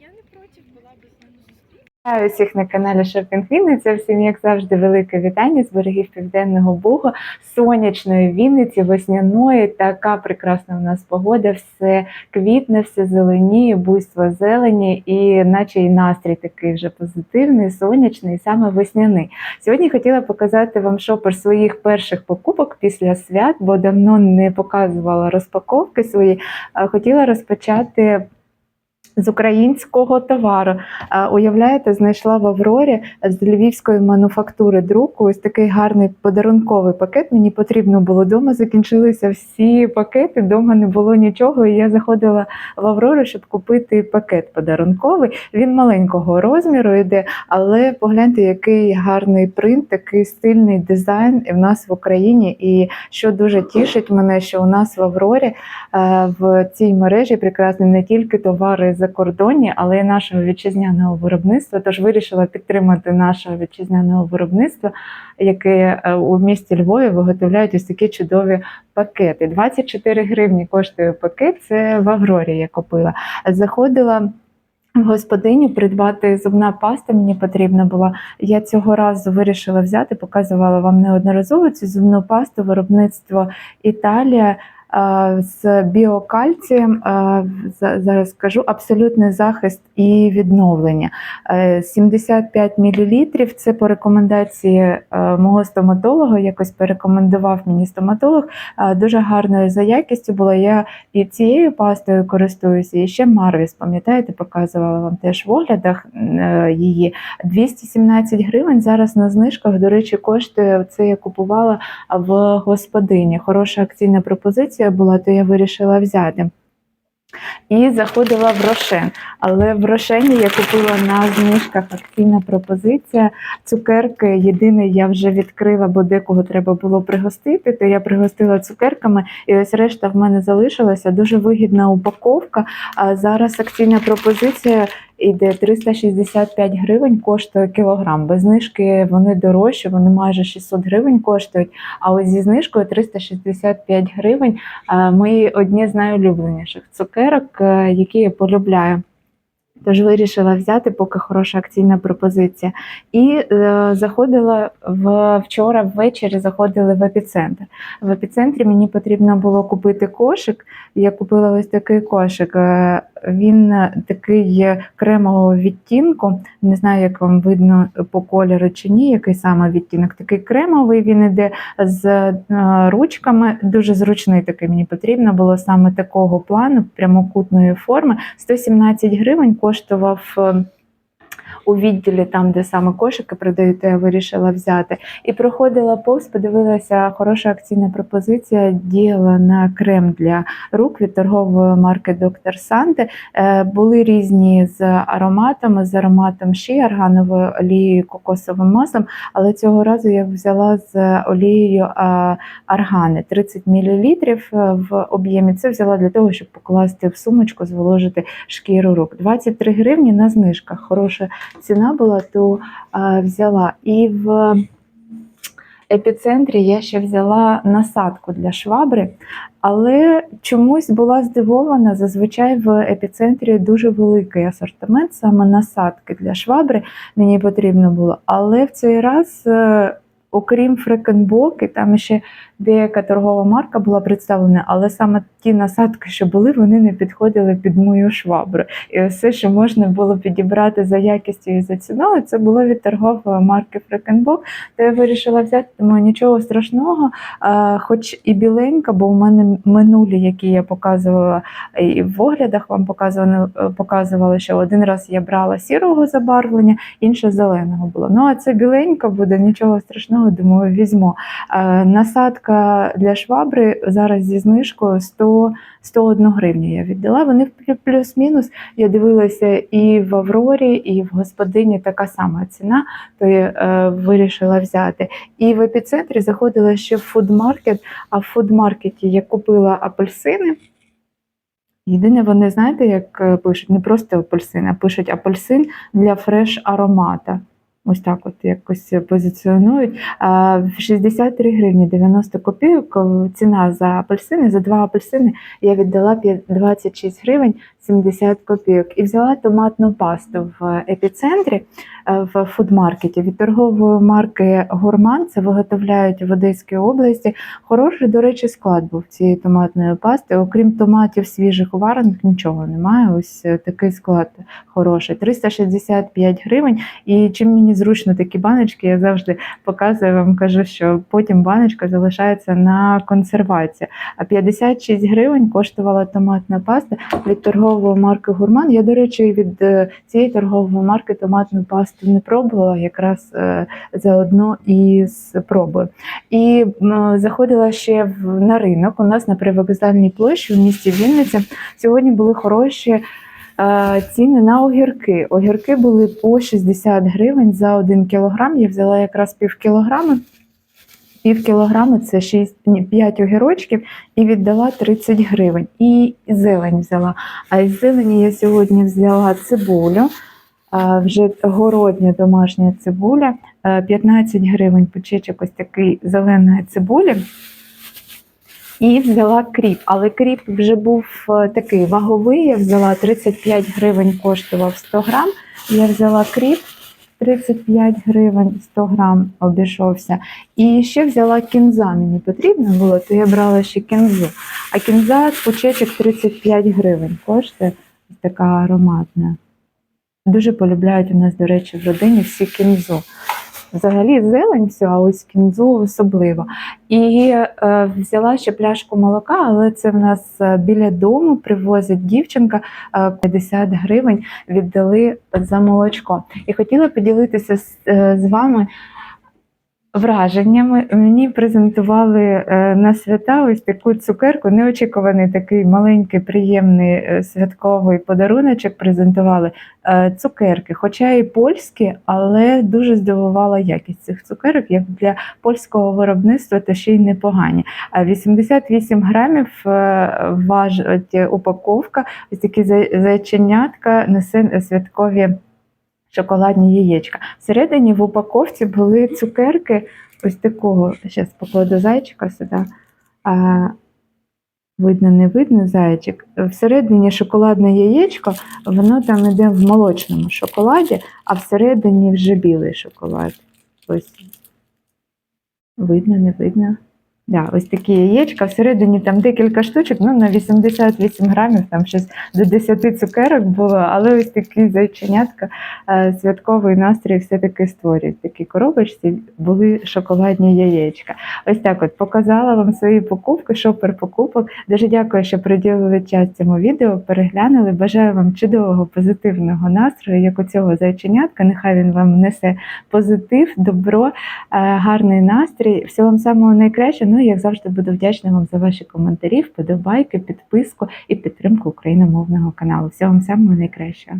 Я не проти, була б з на каналі Шопінг Вінниця. Всім, як завжди, велике вітання з берегів Південного Бугу, сонячної Вінниці, весняної. Така прекрасна у нас погода, все квітне, все зеленіє, буйство зелені, і наче і настрій такий вже позитивний, сонячний, саме весняний. Сьогодні хотіла показати вам шопер своїх перших покупок після свят, бо давно не показувала розпаковки свої. Хотіла розпочати. З українського товару Уявляєте, знайшла в Аврорі з львівської мануфактури друку ось такий гарний подарунковий пакет. Мені потрібно було вдома. Закінчилися всі пакети, вдома не було нічого. І я заходила в Аврору, щоб купити пакет подарунковий. Він маленького розміру йде, але погляньте, який гарний принт, такий стильний дизайн в нас в Україні. І що дуже тішить мене, що у нас в Аврорі е, в цій мережі прекрасні не тільки товари закордонні, але й нашого вітчизняного виробництва. Тож вирішила підтримати нашого вітчизняного виробництва, яке е, у місті Львові виготовляють ось такі чудові пакети. 24 гривні коштує пакет. Це в Аврорі я купила. Заходила. Господиню придбати зубна паста мені потрібна була. Я цього разу вирішила взяти, показувала вам неодноразово цю зубну пасту виробництво Італія з біокальцієм. Зараз скажу абсолютний захист і відновлення. Е, 75 мл – це по рекомендації е, мого стоматолога. Якось порекомендував мені стоматолог. Е, Дуже гарною за якістю була. Я і цією пастою користуюся, і ще Марвіс, пам'ятаєте, показувала вам теж в оглядах е, її. 217 гривень зараз на знижках. До речі, коштує це я купувала в господині. Хороша акційна пропозиція була, то я вирішила взяти. І заходила в Рошен. Але в Рошені я купила на знижках акційна пропозиція. Цукерки єдине я вже відкрила, бо декого треба було пригостити. То я пригостила цукерками, і ось решта в мене залишилася. Дуже вигідна упаковка. А зараз акційна пропозиція іде 365 гривень, коштує кілограм. Без знижки вони дорожчі, вони майже 600 гривень коштують. А ось зі знижкою 365 гривень. А, Мої одні з найулюбленіших цукерок, е, які я полюбляю. Тож вирішила взяти, поки хороша акційна пропозиція. І е, заходила в вчора ввечері, заходили в епіцентр. В епіцентрі мені потрібно було купити кошик. Я купила ось такий кошик. Е, Він такий кремового відтінку. Не знаю, як вам видно по кольору чи ні, який саме відтінок. Такий кремовий він іде з е, ручками. Дуже зручний такий мені потрібно було саме такого плану, прямокутної форми. 117 гривень коштував. Е, У відділі, там, де саме кошики продають, то я вирішила взяти. І проходила повз, подивилася, хороша акційна пропозиція діяла на крем для рук від торгової марки Доктор Санте. Е, Були різні з ароматами, з ароматом ще аргановою олією, кокосовим маслом, але цього разу я взяла з олією аргани 30 мл в об'ємі. Це взяла для того, щоб покласти в сумочку, зволожити шкіру рук. 23 гривні на знижках. Хороша ціна була, то а, взяла. І в епіцентрі я ще взяла насадку для швабри, але чомусь була здивована. Зазвичай в епіцентрі дуже великий асортимент, саме насадки для швабри мені потрібно було. Але в цей раз, е, окрім фрекенбоки, там ще деяка торгова марка була представлена, але саме ті насадки, що були, вони не підходили під мою швабру. І все, що можна було підібрати за якістю і за ціною, це було від торгової марки Фрекенбок. То я вирішила взяти, думаю, нічого страшного, хоч і біленька, бо у мене минулі, які я показувала і в оглядах вам показували, показували, що один раз я брала сірого забарвлення, інше зеленого було. Ну а це біленька буде, нічого страшного, думаю, візьму. Е, Насадка для швабри зараз зі знижкою 100, 101 гривню я віддала. Вони плю- плюс-мінус. Я дивилася і в Аврорі, і в господині така сама ціна, то я е, вирішила взяти. І в епіцентрі заходила ще в фудмаркет, а в фудмаркеті я купила апельсини. Єдине, вони знаєте, як е, пишуть, не просто апельсин, а пишуть апельсин для фреш аромата. Ось так от якось позиціонують. А, 63 гривні 90 копійок. Ціна за апельсини, за два апельсини я віддала 26 гривень 70 копійок. І взяла томатну пасту в епіцентрі е, в фудмаркеті від торгової марки Гурман. Це виготовляють в Одеській області. Хороший, до речі, склад був цієї томатної пасти. Окрім томатів свіжих варених, нічого немає. Ось е, такий склад хороший. 365 гривень. І чим мені зручно такі баночки, я завжди показую вам, кажу, що потім баночка залишається на консервацію. А 56 гривень коштувала томатна паста від торгової марки Гурман. Я, до речі, від е, цієї торгової марки томатну пасту не пробувала, якраз е, заодно і спробую. І заходила ще на ринок. У нас на привокзальній площі в місті Вінниця сьогодні були хороші. Е, Ціни на огірки. Огірки були по 60 гривень за 1 кілограм. Я взяла якраз пів кілограми. Пів кілограми це 6, ні, 5 огірочків і віддала 30 гривень. І зелень взяла. А із зелені я сьогодні взяла цибулю. Вже городня домашня цибуля, е, 15 гривень почечок ось такий зеленої цибулі. І взяла кріп, але кріп вже був е, такий ваговий. Я взяла 35 гривень, коштував 100 грам. Я взяла кріп 35 гривень 100 грам обійшовся. І ще взяла кінза. Мені потрібно було, то я брала ще кінзу. А кінза пучечок 35 гривень коштує така ароматна. Дуже полюбляють у нас, до речі, в родині всі кінзу. Взагалі зелень всю, а ось кінзу особливо. І е, взяла ще пляшку молока, але це в нас е, біля дому привозить дівчинка е, 50 гривень віддали за молочко. І хотіла поділитися з, е, з вами враженнями. Мені презентували е, на свята ось таку цукерку, неочікуваний такий маленький, приємний е, святковий подаруночок презентували. Е, Цукерки, хоча і польські, але дуже здивувала якість цих цукерок, як для польського виробництва, то ще й непогані. 88 грамів важить упаковка, ось такі зайченятка несе святкові шоколадні яєчка. Всередині в упаковці були цукерки ось такого. Зараз покладу зайчика сюди. А, видно, не видно зайчик. Всередині шоколадне яєчко, воно там іде в молочному шоколаді, а всередині вже білий шоколад. Ось. Видно, не видно. Да, ось такі яєчка. Всередині там декілька штучок, ну на 88 грамів, там щось до 10 цукерок було, але ось такі зайченятка, е, святковий настрій все-таки створюють. В такій коробочці були шоколадні яєчка. Ось так от показала вам свої покупки, шопер покупок. Дуже дякую, що приділили час цьому відео, переглянули. Бажаю вам чудового позитивного настрою, як у цього зайченятка. Нехай він вам несе позитив, добро, е, гарний настрій. Всього вам самого найкращого. Ну як завжди буду вдячна вам за ваші коментарі, вподобайки, підписку і підтримку україномовного каналу. Всього вам самого найкращого.